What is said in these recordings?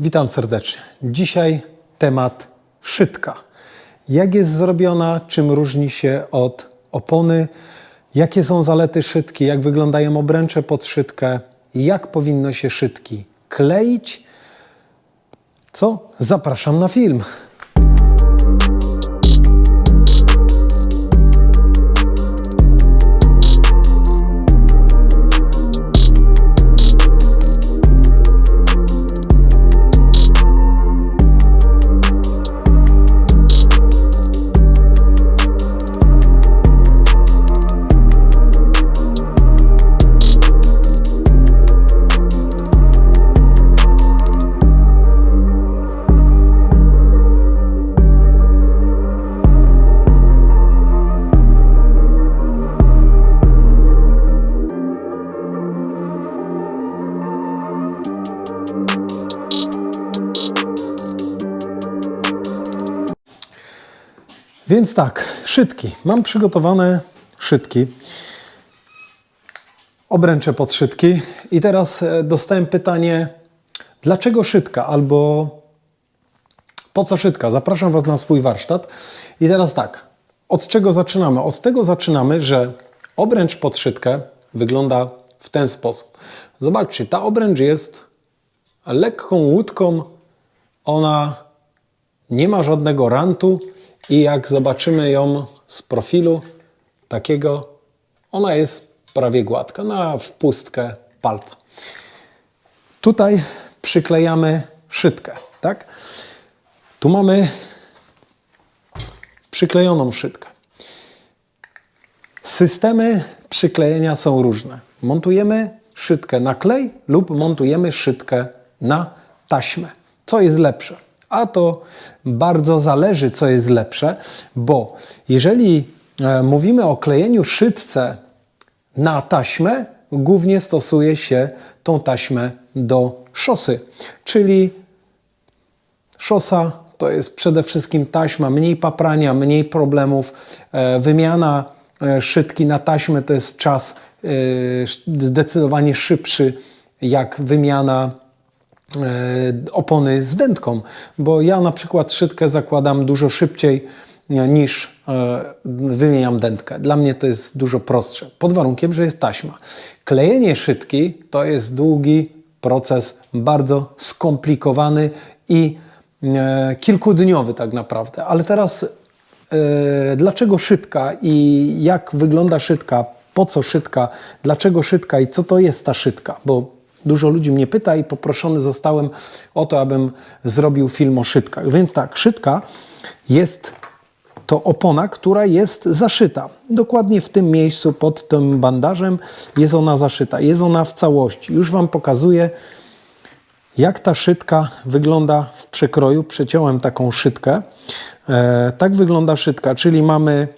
Witam serdecznie. Dzisiaj temat szytka. Jak jest zrobiona, czym różni się od opony, jakie są zalety szytki, jak wyglądają obręcze pod szytkę, jak powinno się szytki kleić. Co? Zapraszam na film. Więc tak, szytki. Mam przygotowane szytki, obręcze pod szytki. I teraz e, dostałem pytanie, dlaczego szytka albo po co szytka? Zapraszam Was na swój warsztat. I teraz tak, od czego zaczynamy? Od tego zaczynamy, że obręcz pod szytkę wygląda w ten sposób. Zobaczcie, ta obręcz jest lekką łódką, ona nie ma żadnego rantu i jak zobaczymy ją z profilu takiego, ona jest prawie gładka, na wpustkę palca. Tutaj przyklejamy szytkę, tak? Tu mamy przyklejoną szytkę. Systemy przyklejenia są różne. Montujemy szytkę na klej lub montujemy szytkę na taśmę. Co jest lepsze? A to bardzo zależy, co jest lepsze, bo jeżeli e, mówimy o klejeniu szytce na taśmę, głównie stosuje się tą taśmę do szosy, czyli Szosa to jest przede wszystkim taśma, mniej paprania, mniej problemów. E, Wymiana e, szytki na taśmę to jest czas zdecydowanie szybszy jak wymiana opony z dętką, bo ja na przykład szytkę zakładam dużo szybciej e, niż e, wymieniam dętkę. Dla mnie to jest dużo prostsze, pod warunkiem, że jest taśma. Klejenie szytki to jest długi proces, bardzo skomplikowany i e, kilkudniowy tak naprawdę. Ale teraz e, dlaczego szytka i jak wygląda szytka, po co szytka, dlaczego szytka i co to jest ta szytka? Bo dużo ludzi mnie pyta i poproszony zostałem o to, abym zrobił film o szytkach. Więc tak, szytka jest to opona, która jest zaszyta. Dokładnie w tym miejscu pod tym bandażem jest ona zaszyta. Jest ona w całości. Już Wam pokazuję, jak ta szytka wygląda w przekroju. Przeciąłem taką szytkę. E, tak wygląda szytka, czyli mamy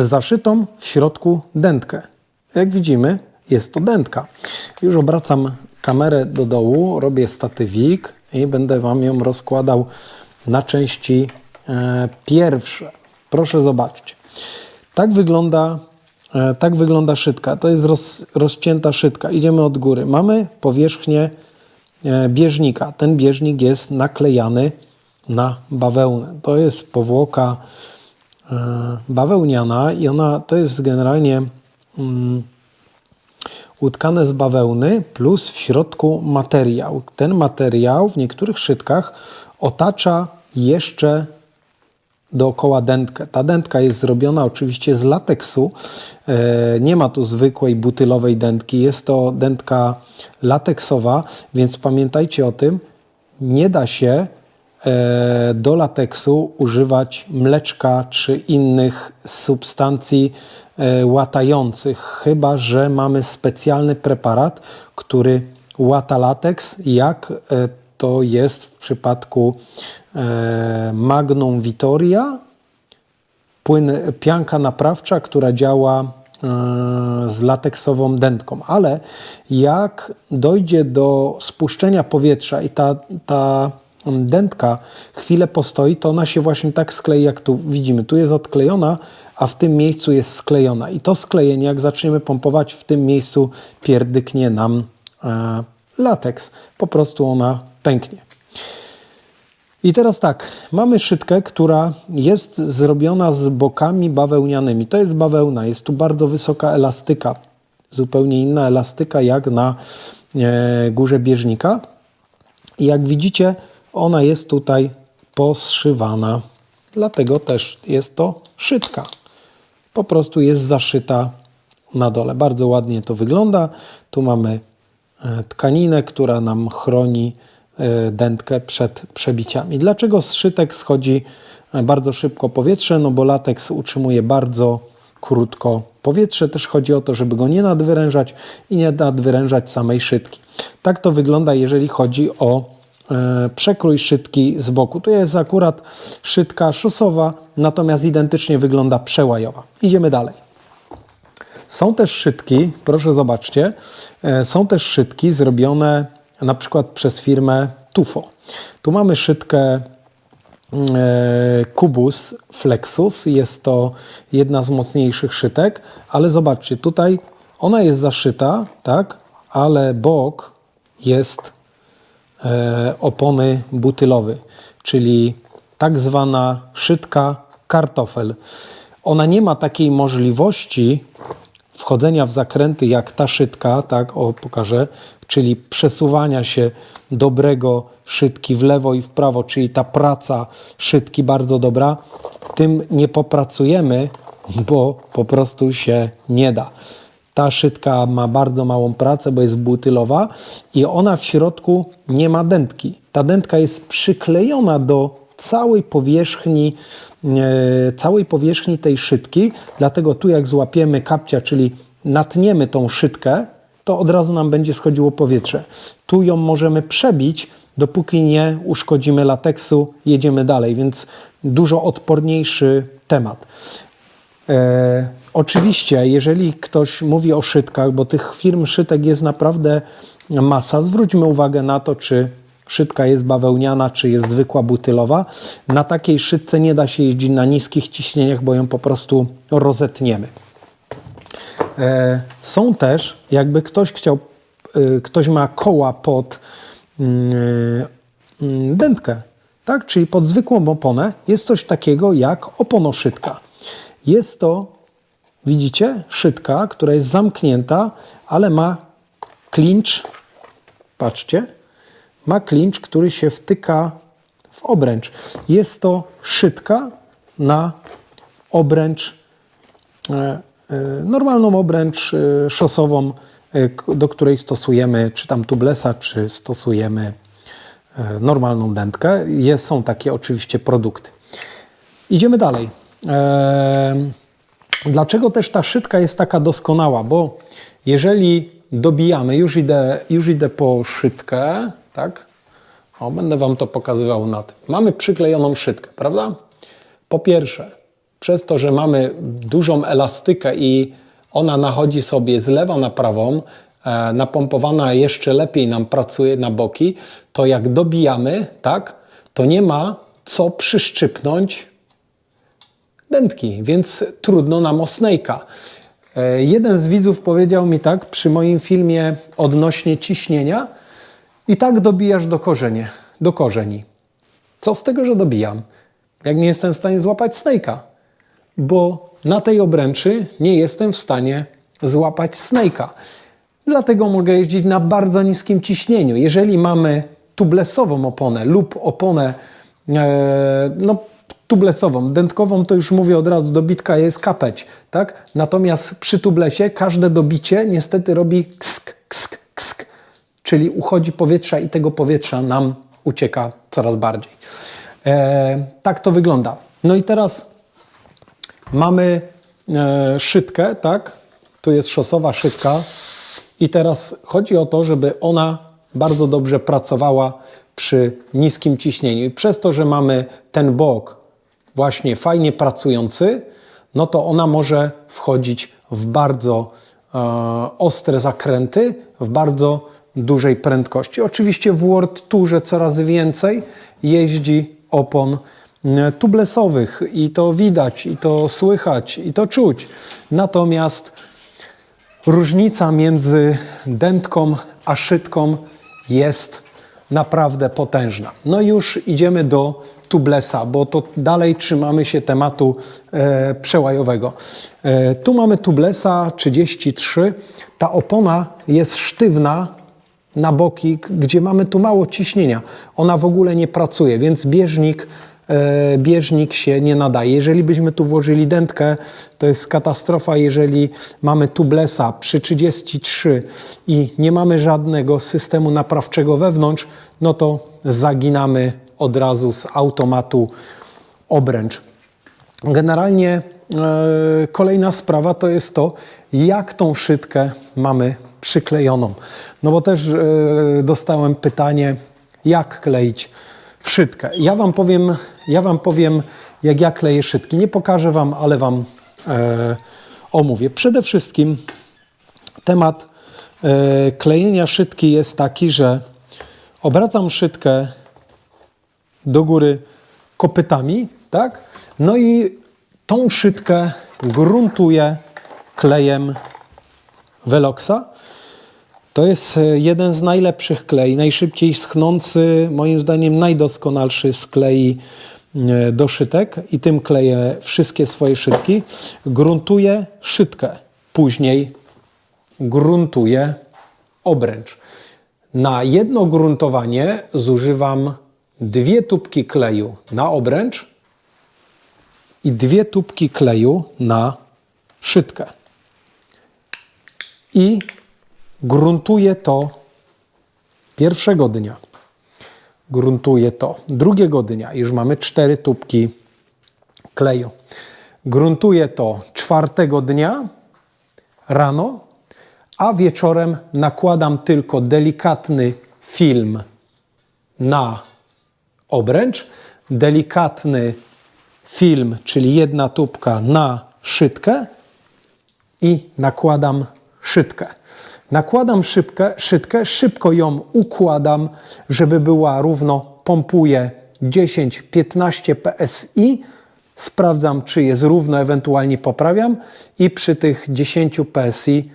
zaszytą w środku dętkę. Jak widzimy, jest to dętka. Już obracam kamerę do dołu, robię statywik i będę Wam ją rozkładał na części e, pierwsze. Proszę zobaczcie. Tak wygląda, e, tak wygląda szytka. To jest roz, rozcięta szytka. Idziemy od góry. Mamy powierzchnię e, bieżnika. Ten bieżnik jest naklejany na bawełnę. To jest powłoka bawełniana i ona to jest generalnie mm, utkane z bawełny plus w środku materiał. Ten materiał w niektórych szytkach otacza jeszcze dookoła dętkę. Ta dętka jest zrobiona oczywiście z lateksu. E, Nie ma tu zwykłej butylowej dętki. Jest to dętka lateksowa, więc pamiętajcie o tym. Nie da się do lateksu używać mleczka czy innych substancji e, łatających, chyba że mamy specjalny preparat, który łata lateks, jak e, to jest w przypadku e, Magnum Vitoria, płyn, pianka naprawcza, która działa e, z lateksową dętką, ale jak dojdzie do spuszczenia powietrza i ta, ta dętka chwilę postoi, to ona się właśnie tak sklei, jak tu widzimy. Tu jest odklejona, a w tym miejscu jest sklejona. I to sklejenie, jak zaczniemy pompować, w tym miejscu pierdyknie nam e, lateks. Po prostu ona pęknie. I teraz tak, mamy szytkę, która jest zrobiona z bokami bawełnianymi. To jest bawełna, jest tu bardzo wysoka elastyka, zupełnie inna elastyka jak na e, górze bieżnika. I jak widzicie, ona jest tutaj poszywana. Dlatego też jest to szytka. Po prostu jest zaszyta na dole. Bardzo ładnie to wygląda. Tu mamy e, tkaninę, która nam chroni e, dętkę przed przebiciami. Dlaczego z szytek schodzi e, bardzo szybko powietrze? No bo lateks utrzymuje bardzo krótko powietrze. Też chodzi o to, żeby go nie nadwyrężać i nie nadwyrężać samej szytki. Tak to wygląda, jeżeli chodzi o przekrój szytki z boku. Tu jest akurat szytka szosowa, natomiast identycznie wygląda przełajowa. Idziemy dalej. Są też szytki, proszę zobaczcie, e, są też szytki zrobione na przykład przez firmę Tufo. Tu mamy szytkę e, Kubus Flexus. Jest to jedna z mocniejszych szytek, ale zobaczcie, tutaj ona jest zaszyta, tak, ale bok jest e, opony butylowy, czyli tak zwana szytka kartofel. Ona nie ma takiej możliwości wchodzenia w zakręty jak ta szytka, tak, o pokażę, czyli przesuwania się dobrego szytki w lewo i w prawo, czyli ta praca szytki bardzo dobra, tym nie popracujemy, bo po prostu się nie da. Ta szytka ma bardzo małą pracę, bo jest butylowa i ona w środku nie ma dętki. Ta dętka jest przyklejona do całej powierzchni, e, całej powierzchni tej szytki. Dlatego tu jak złapiemy kapcia, czyli natniemy tą szytkę, to od razu nam będzie schodziło powietrze. Tu ją możemy przebić, dopóki nie uszkodzimy lateksu, jedziemy dalej, więc dużo odporniejszy temat. E, oczywiście, jeżeli ktoś mówi o szytkach, bo tych firm szytek jest naprawdę masa, zwróćmy uwagę na to, czy szytka jest bawełniana, czy jest zwykła butylowa. Na takiej szytce nie da się jeździć na niskich ciśnieniach, bo ją po prostu rozetniemy. E, są też, jakby ktoś chciał, e, ktoś ma koła pod mm, mm, dętkę, tak? czyli pod zwykłą oponę, jest coś takiego jak oponoszytka. Jest to, widzicie, szytka, która jest zamknięta, ale ma klincz, patrzcie, ma klincz, który się wtyka w obręcz. Jest to szytka na obręcz, e, e, normalną obręcz e, szosową, do której stosujemy czy tam tublesa, czy stosujemy normalną dętkę. Jest, są takie oczywiście produkty. Idziemy dalej. Ehm, Dlaczego też ta szytka jest taka doskonała? Bo jeżeli dobijamy, już idę, już idę po szytkę, tak? O, będę Wam to pokazywał na tym. Mamy przyklejoną szytkę, prawda? Po pierwsze, przez to, że mamy dużą elastykę i ona nachodzi sobie z lewa na prawą, e, napompowana jeszcze lepiej nam pracuje na boki, to jak dobijamy, tak, to nie ma co przyszczypnąć dętki, więc trudno nam o snake'a. E, Jeden z widzów powiedział mi tak przy moim filmie odnośnie ciśnienia i tak dobijasz do, korzenie, do korzeni. Co z tego, że dobijam? Jak nie jestem w stanie złapać snake'a? Bo na tej obręczy nie jestem w stanie złapać snake'a. Dlatego mogę jeździć na bardzo niskim ciśnieniu. Jeżeli mamy tublesową oponę lub oponę e, no, tublesową, dętkową, to już mówię od razu, dobitka jest kapeć, tak? Natomiast przy tublesie każde dobicie niestety robi ksk, ksk, ksk, czyli uchodzi powietrza i tego powietrza nam ucieka coraz bardziej. E, tak to wygląda. No i teraz mamy e, szytkę, tak? Tu jest szosowa szytka i teraz chodzi o to, żeby ona bardzo dobrze pracowała przy niskim ciśnieniu. I przez to, że mamy ten bok właśnie fajnie pracujący, no to ona może wchodzić w bardzo e, ostre zakręty, w bardzo dużej prędkości. Oczywiście w World Tourze coraz więcej jeździ opon tublesowych i to widać, i to słychać, i to czuć. Natomiast różnica między dętką a szytką jest naprawdę potężna. No już idziemy do tublesa, bo to dalej trzymamy się tematu e, przełajowego. E, tu mamy tublesa 33. Ta opona jest sztywna na boki, gdzie mamy tu mało ciśnienia. Ona w ogóle nie pracuje, więc bieżnik, e, bieżnik się nie nadaje. Jeżeli byśmy tu włożyli dętkę, to jest katastrofa. Jeżeli mamy tublesa przy 33 i nie mamy żadnego systemu naprawczego wewnątrz, no to zaginamy od razu z automatu obręcz. Generalnie e, kolejna sprawa to jest to, jak tą szytkę mamy przyklejoną. No bo też e, dostałem pytanie, jak kleić szytkę. Ja wam powiem, ja wam powiem, jak ja kleję szytki. Nie pokażę wam, ale wam e, omówię. Przede wszystkim temat e, klejenia szytki jest taki, że obracam szytkę do góry kopytami, tak? No i tą szytkę gruntuję klejem Veloxa. To jest e, jeden z najlepszych klei, najszybciej schnący, moim zdaniem najdoskonalszy z klei e, do szytek i tym kleję wszystkie swoje szytki. Gruntuję szytkę, później gruntuję obręcz. Na jedno gruntowanie zużywam dwie tubki kleju na obręcz i dwie tubki kleju na szytkę. I gruntuję to pierwszego dnia. Gruntuję to drugiego dnia. Już mamy cztery tubki kleju. Gruntuję to czwartego dnia rano, a wieczorem nakładam tylko delikatny film na obręcz, delikatny film, czyli jedna tubka na szytkę i nakładam szytkę. Nakładam szybkę, szytkę, szybko ją układam, żeby była równo, pompuję 10-15 PSI, sprawdzam, czy jest równo, ewentualnie poprawiam i przy tych 10 PSI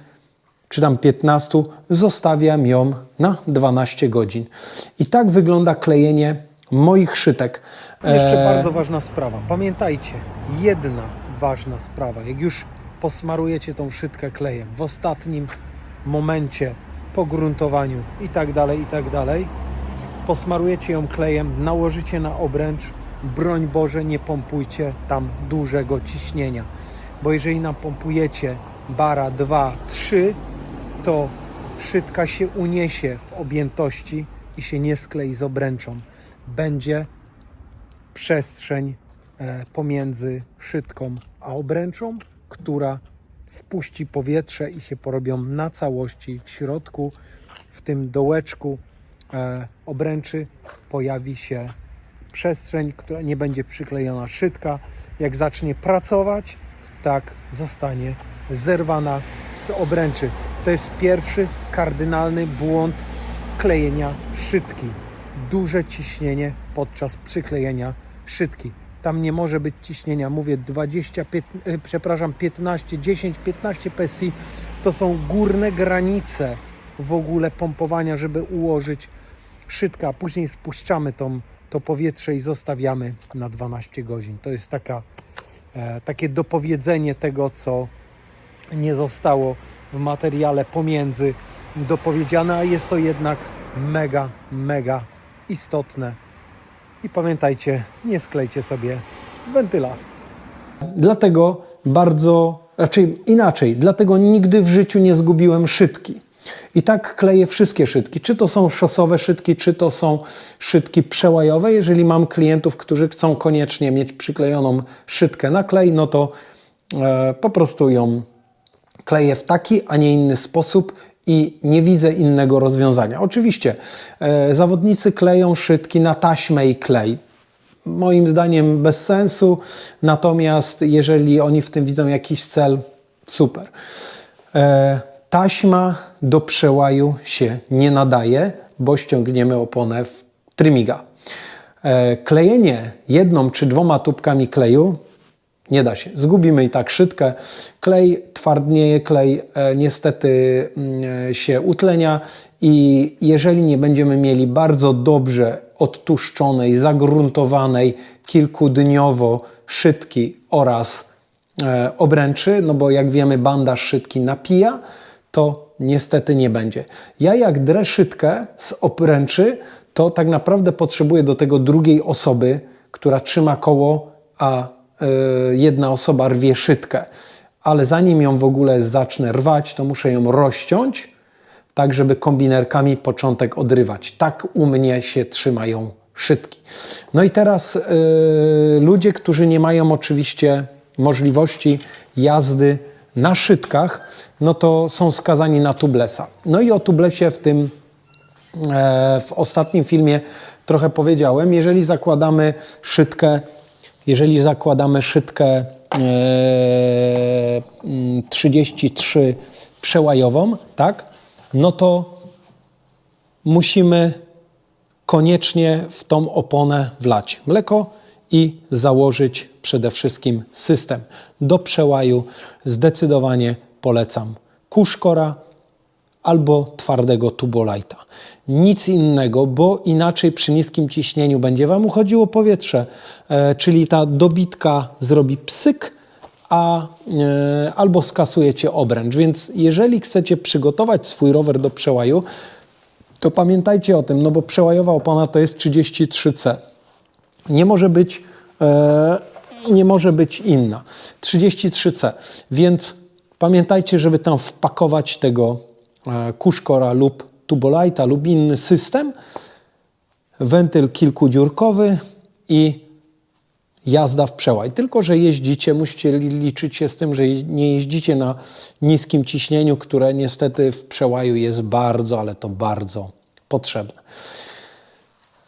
czy tam 15, zostawiam ją na 12 godzin. I tak wygląda klejenie moich szytek. Jeszcze bardzo ważna sprawa. Pamiętajcie, jedna ważna sprawa. Jak już posmarujecie tą szytkę klejem w ostatnim momencie po gruntowaniu i tak dalej, i tak dalej, posmarujecie ją klejem, nałożycie na obręcz, broń Boże, nie pompujcie tam dużego ciśnienia, bo jeżeli napompujecie bara 2, 3, to szytka się uniesie w objętości i się nie sklei z obręczą. Będzie przestrzeń e, pomiędzy szytką a obręczą, która wpuści powietrze i się porobią na całości w środku, w tym dołeczku e, obręczy pojawi się przestrzeń, która nie będzie przyklejona szytka. Jak zacznie pracować, tak zostanie zerwana z obręczy. To jest pierwszy kardynalny błąd klejenia szytki. Duże ciśnienie podczas przyklejenia szytki. Tam nie może być ciśnienia, mówię 20, pięt- e, przepraszam, 15, 10, 15 PSI to są górne granice w ogóle pompowania, żeby ułożyć szytkę, a później spuszczamy tą, to powietrze i zostawiamy na 12 godzin. To jest taka, e, takie dopowiedzenie tego, co nie zostało w materiale pomiędzy dopowiedziane, a jest to jednak mega, mega istotne. I pamiętajcie, nie sklejcie sobie wentyla. Dlatego bardzo, raczej inaczej, dlatego nigdy w życiu nie zgubiłem szytki. I tak kleję wszystkie szytki. Czy to są szosowe szytki, czy to są szytki przełajowe. Jeżeli mam klientów, którzy chcą koniecznie mieć przyklejoną szytkę na klej, no to e, po prostu ją kleję w taki, a nie inny sposób i nie widzę innego rozwiązania. Oczywiście e, zawodnicy kleją szytki na taśmę i klej. Moim zdaniem bez sensu, natomiast jeżeli oni w tym widzą jakiś cel, super. E, taśma do przełaju się nie nadaje, bo ściągniemy oponę w trymiga. E, klejenie jedną czy dwoma tubkami kleju Nie da się. Zgubimy i tak szydkę. Klej twardnieje, klej e, niestety mm, się utlenia i jeżeli nie będziemy mieli bardzo dobrze odtłuszczonej, zagruntowanej kilkudniowo szydki oraz e, obręczy, no bo jak wiemy bandaż szydki napija, to niestety nie będzie. Ja jak drę szydkę z obręczy, to tak naprawdę potrzebuję do tego drugiej osoby, która trzyma koło, a jedna osoba rwie szydkę. Ale zanim ją w ogóle zacznę rwać, to muszę ją rozciąć, tak żeby kombinerkami początek odrywać. Tak u mnie się trzymają szydki. No i teraz y, ludzie, którzy nie mają oczywiście możliwości jazdy na szydkach, no to są skazani na tublesa. No i o tublesie w tym e, w ostatnim filmie trochę powiedziałem. Jeżeli zakładamy szydkę, jeżeli zakładamy szydkę e, mm, 33 przełajową, tak, no to musimy koniecznie w tą oponę wlać mleko i założyć przede wszystkim system. Do przełaju zdecydowanie polecam kuszkora albo twardego tubolajta. Nic innego, bo inaczej przy niskim ciśnieniu będzie Wam uchodziło powietrze, e, czyli ta dobitka zrobi psyk, a e, albo skasujecie obręcz. Więc jeżeli chcecie przygotować swój rower do przełaju, to pamiętajcie o tym, no bo przełajowa opona to jest 33C. Nie może być, e, nie może być inna. 33C. Więc pamiętajcie, żeby tam wpakować tego e, kuszkora lub tubolajta lub inny system, wentyl kilkudziurkowy i jazda w przełaj. Tylko, że jeździcie, musicie li- liczyć się z tym, że nie jeździcie na niskim ciśnieniu, które niestety w przełaju jest bardzo, ale to bardzo potrzebne.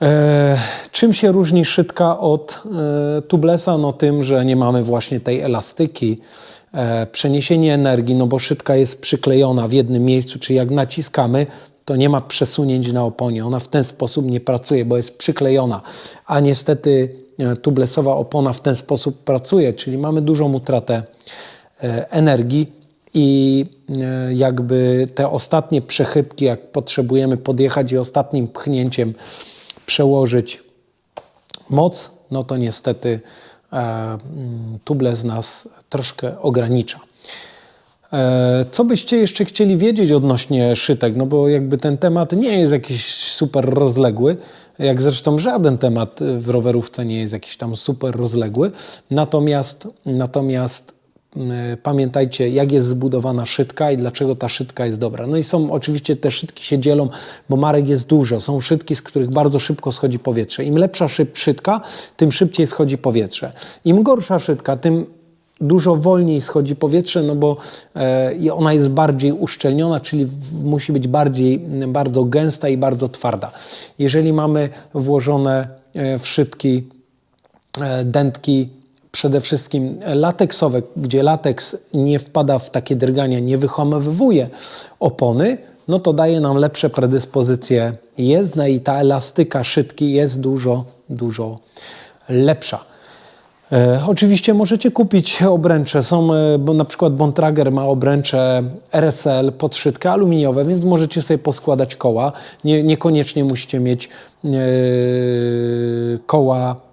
E, czym się różni szydka od e, tublesa? No tym, że nie mamy właśnie tej elastyki, przeniesienie energii, no bo szydka jest przyklejona w jednym miejscu, czyli jak naciskamy, to nie ma przesunięć na oponie. Ona w ten sposób nie pracuje, bo jest przyklejona, a niestety e, tublesowa opona w ten sposób pracuje, czyli mamy dużą utratę e, energii i e, jakby te ostatnie przechybki, jak potrzebujemy podjechać i ostatnim pchnięciem przełożyć moc, no to niestety e, mm, tubles nas troszkę ogranicza. E, Co byście jeszcze chcieli wiedzieć odnośnie szytek? No bo jakby ten temat nie jest jakiś super rozległy, jak zresztą żaden temat w rowerówce nie jest jakiś tam super rozległy. Natomiast, natomiast pamiętajcie, jak jest zbudowana szytka i dlaczego ta szytka jest dobra. No i są oczywiście te szytki się dzielą, bo marek jest dużo. Są szytki, z których bardzo szybko schodzi powietrze. Im lepsza szyb, szytka, tym szybciej schodzi powietrze. Im gorsza szytka, tym dużo wolniej schodzi powietrze, no bo e, ona jest bardziej uszczelniona, czyli w, musi być bardziej, bardzo gęsta i bardzo twarda. Jeżeli mamy włożone e, w szytki e, dętki przede wszystkim lateksowe, gdzie lateks nie wpada w takie drgania, nie wyhamowuje opony, no to daje nam lepsze predyspozycje jezdne i ta elastyka szytki jest dużo, dużo lepsza. E, oczywiście możecie kupić obręcze. Są, e, bo na przykład Bontrager ma obręcze RSL pod szydkę aluminiowe, więc możecie sobie poskładać koła. Nie, niekoniecznie musicie mieć e, koła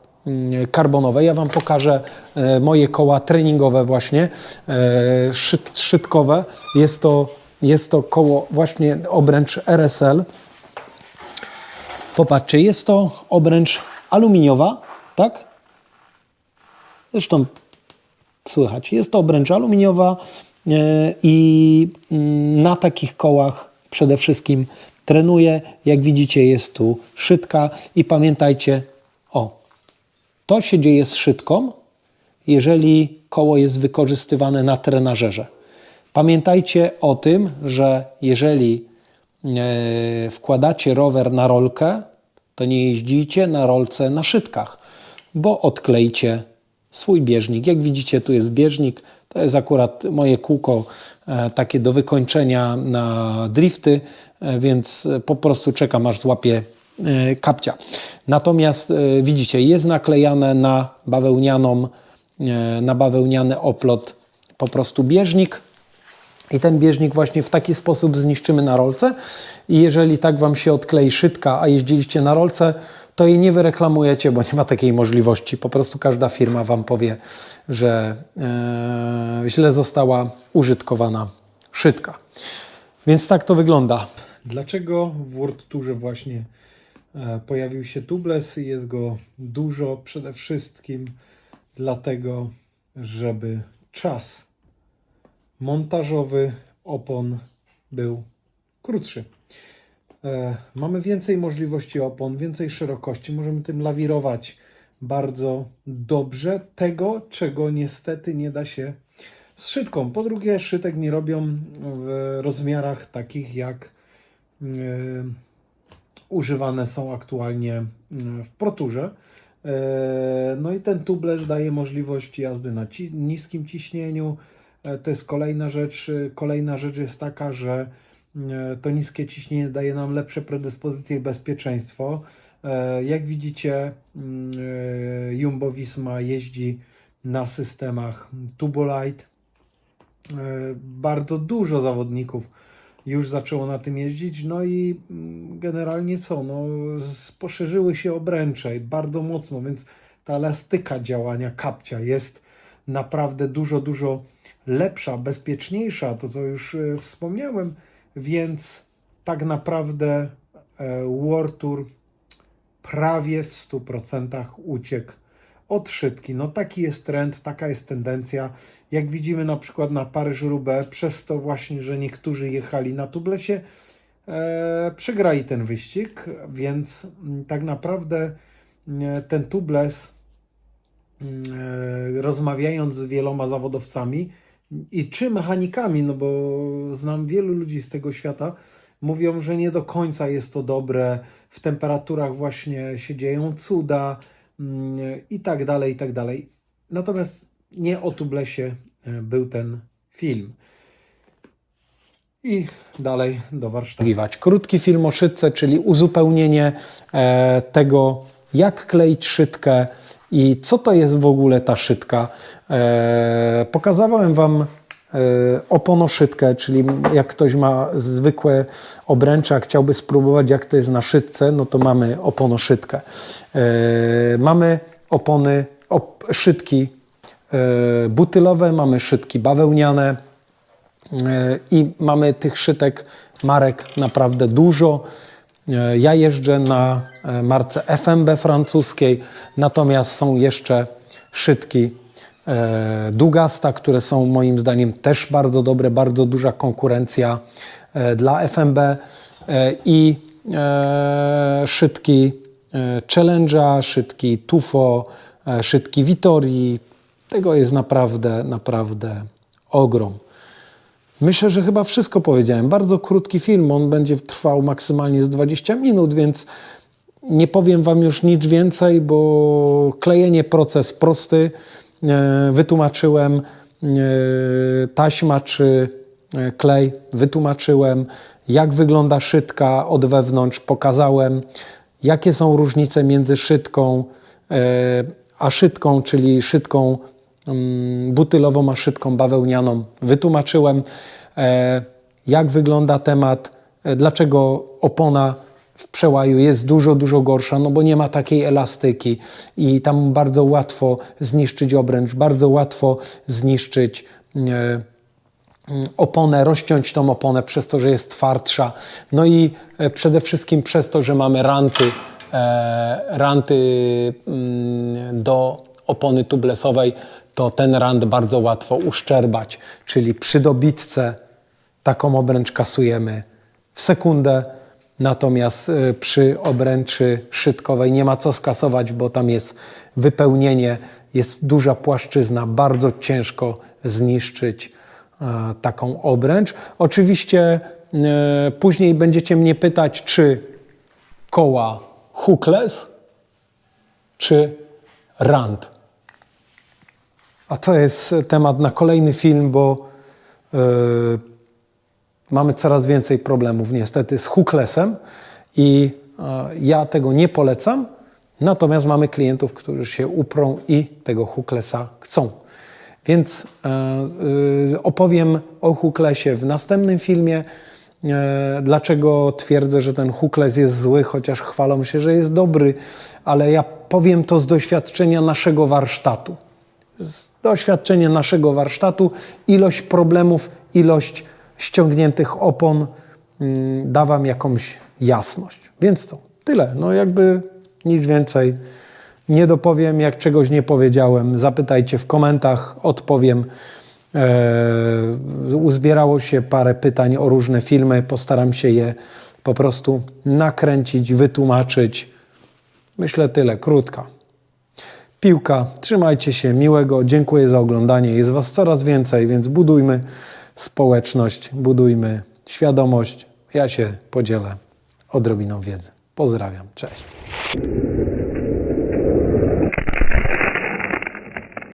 karbonowe. Ja Wam pokażę e, moje koła treningowe właśnie, e, szyd, szydkowe. Jest to, jest to koło właśnie obręcz RSL. Popatrzcie, jest to obręcz aluminiowa, tak? Zresztą słychać. Jest to obręcz aluminiowa e, i mm, na takich kołach przede wszystkim trenuję. Jak widzicie jest tu szydka i pamiętajcie, o, to się dzieje z szydką, jeżeli koło jest wykorzystywane na trenażerze. Pamiętajcie o tym, że jeżeli e, wkładacie rower na rolkę, to nie jeździcie na rolce na szydkach, bo odklejcie swój bieżnik. Jak widzicie, tu jest bieżnik. To jest akurat moje kółko e, takie do wykończenia na drifty, e, więc po prostu czekam aż złapie e, kapcia. Natomiast e, widzicie, jest naklejane na bawełnianą e, na bawełniany oplot po prostu bieżnik. I ten bieżnik właśnie w taki sposób zniszczymy na rolce. I jeżeli tak Wam się odklei szytka, a jeździliście na rolce, to jej nie wyreklamujecie, bo nie ma takiej możliwości. Po prostu każda firma Wam powie, że e, źle została użytkowana szytka. Więc tak to wygląda. Dlaczego w World właśnie e, pojawił się tubeless i jest go dużo? Przede wszystkim dlatego, żeby czas montażowy opon był krótszy. E, mamy więcej możliwości opon, więcej szerokości, możemy tym lawirować bardzo dobrze. Tego, czego niestety nie da się z szytką. Po drugie, szytek nie robią w rozmiarach takich, jak e, używane są aktualnie e, w proturze. E, No i ten tubeless daje możliwość jazdy na ci niskim ciśnieniu. E, To jest kolejna rzecz. E, Kolejna rzecz jest taka, że to niskie ciśnienie daje nam lepsze predyspozycje i bezpieczeństwo. Jak widzicie, mm, Jumbo Visma jeździ na systemach Tubolite. Bardzo dużo zawodników już zaczęło na tym jeździć, no i mm, generalnie co, no poszerzyły się obręcze bardzo mocno, więc ta elastyka działania kapcia jest naprawdę dużo, dużo lepsza, bezpieczniejsza, to co już e, wspomniałem, więc tak naprawdę e, World Tour prawie w 100% uciekł od szytki. No taki jest trend, taka jest tendencja. Jak widzimy na przykład na Paryż-Roubaix, przez to właśnie, że niektórzy jechali na tublesie, e, przegrali ten wyścig, więc mm, tak naprawdę mm, ten tubeless, mm, e, rozmawiając z wieloma zawodowcami i czy mechanikami, no bo znam wielu ludzi z tego świata, mówią, że nie do końca jest to dobre, w temperaturach właśnie się dzieją cuda i tak dalej, i tak dalej. Natomiast nie o tublesie e, był ten film. I dalej do warsztatu. Krótki film o szytce, czyli uzupełnienie e, tego, jak kleić szytkę i co to jest w ogóle ta szytka. E, pokazałem Wam oponoszytkę, czyli jak ktoś ma zwykłe obręcze, a chciałby spróbować jak to jest na szytce, no to mamy oponoszytkę. E, mamy opony, op, szytki e, butylowe, mamy szytki bawełniane, E, i mamy tych szytek marek naprawdę dużo. E, Ja jeżdżę na e, marce FMB francuskiej, natomiast są jeszcze szytki e, Dugasta, które są moim zdaniem też bardzo dobre, bardzo duża konkurencja e, dla FMB e, i e, szytki e, Challenge'a, szytki Tufo, e, szytki Vittorii. Tego jest naprawdę, naprawdę ogrom. Myślę, że chyba wszystko powiedziałem. Bardzo krótki film, on będzie trwał maksymalnie z 20 minut, więc nie powiem Wam już nic więcej, bo klejenie proces prosty. E, Wytłumaczyłem e, taśma czy e, klej, wytłumaczyłem jak wygląda szytka od wewnątrz, pokazałem jakie są różnice między szytką a szytką, czyli szytką mm, butylową, a szytką bawełnianą. Wytłumaczyłem, jak wygląda temat, dlaczego opona w przełaju jest dużo, dużo gorsza, no bo nie ma takiej elastyki i tam bardzo łatwo zniszczyć obręcz, bardzo łatwo zniszczyć e, oponę, rozciąć tą oponę przez to, że jest twardsza. No i e, przede wszystkim przez to, że mamy ranty, e, ranty mm, do opony tublesowej, to ten rant bardzo łatwo uszczerbać. Czyli przy dobitce taką obręcz kasujemy w sekundę, natomiast e, przy obręczy szytkowej nie ma co skasować, bo tam jest wypełnienie, jest duża płaszczyzna, bardzo ciężko zniszczyć e, taką obręcz. Oczywiście e, później będziecie mnie pytać, czy koła hookless, czy rand. A to jest temat na kolejny film, bo e, mamy coraz więcej problemów niestety z hooklessem i e, ja tego nie polecam. Natomiast mamy klientów, którzy się uprą i tego hooklesa chcą. Więc e, e, opowiem o hooklesie w następnym filmie. Dlaczego twierdzę, że ten hookles jest zły, chociaż chwalą się, że jest dobry, ale ja powiem to z doświadczenia naszego warsztatu. Z doświadczenia naszego warsztatu, ilość problemów, ilość ściągniętych opon mm, da Wam jakąś jasność. Więc to tyle. No jakby nic więcej nie dopowiem, jak czegoś nie powiedziałem. Zapytajcie w komentarzach, odpowiem. Eee, uzbierało się parę pytań o różne filmy. Postaram się je po prostu nakręcić, wytłumaczyć. Myślę tyle, krótka. Piłka, trzymajcie się, miłego, dziękuję za oglądanie. Jest Was coraz więcej, więc budujmy społeczność, budujmy świadomość. Ja się podzielę odrobiną wiedzy. Pozdrawiam, cześć.